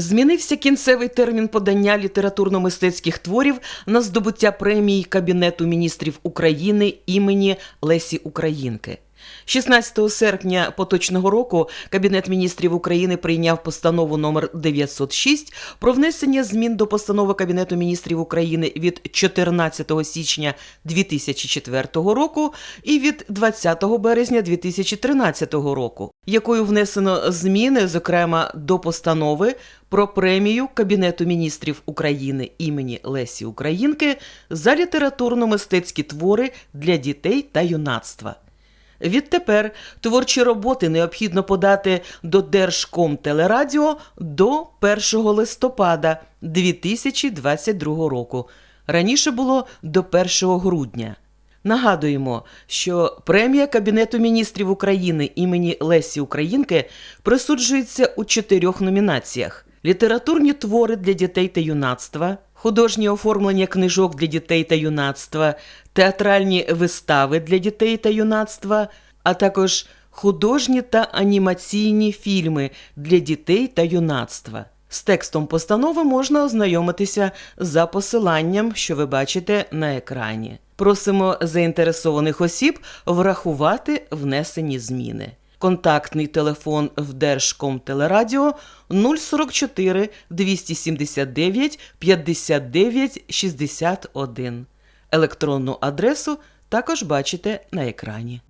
Змінився кінцевий термін подання літературно-мистецьких творів на здобуття премії Кабінету міністрів України імені Лесі Українки. 16 серпня поточного року Кабінет міністрів України прийняв постанову номер 906 про внесення змін до постанови Кабінету міністрів України від 14 січня 2004 року і від 20 березня 2013 року, якою внесено зміни, зокрема до постанови про премію Кабінету міністрів України імені Лесі Українки за літературно-мистецькі твори для дітей та юнацтва. Відтепер творчі роботи необхідно подати до Держкомтелерадіо до 1 листопада 2022 року. Раніше було до 1 грудня. Нагадуємо, що премія Кабінету міністрів України імені Лесі Українки присуджується у чотирьох номінаціях: літературні твори для дітей та юнацтва, художнє оформлення книжок для дітей та юнацтва, театральні вистави для дітей та юнацтва, а також художні та анімаційні фільми для дітей та юнацтва. З текстом постанови можна ознайомитися за посиланням, що ви бачите на екрані. Просимо заінтересованих осіб врахувати внесені зміни. Контактний телефон в Держкомтелерадіо 044 279 59 61. Електронну адресу також бачите на екрані.